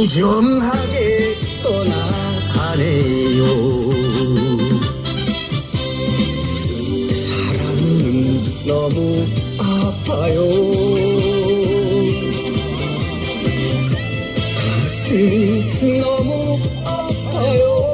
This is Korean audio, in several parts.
무정하게 떠나가네요. 사랑은 너무 아파요. 가슴이 너무 아파요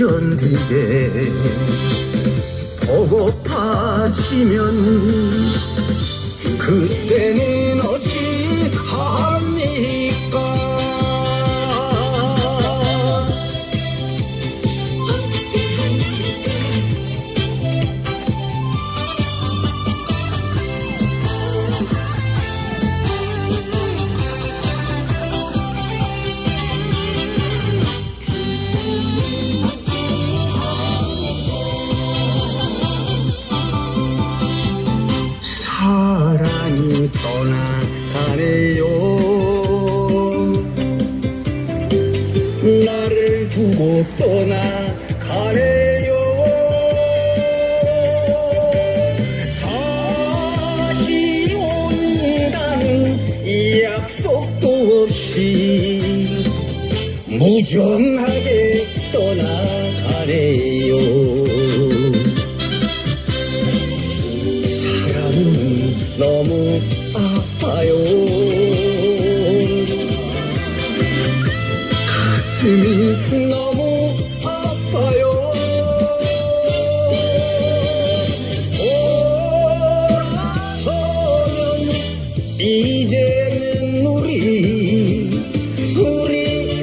견디게 보고파지면 그때는 떠나가네요. 나를 두고 떠나가네요. 다시 온다는 이 약속도 없이 무정하게 떠나가네 이제는 우리 우리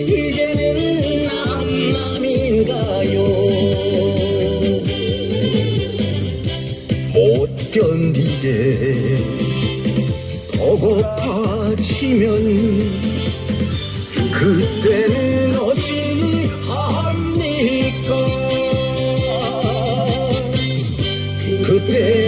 이제는 남남인가요? 못 견디게 보고파지면 그때는 어찌합니까? 그때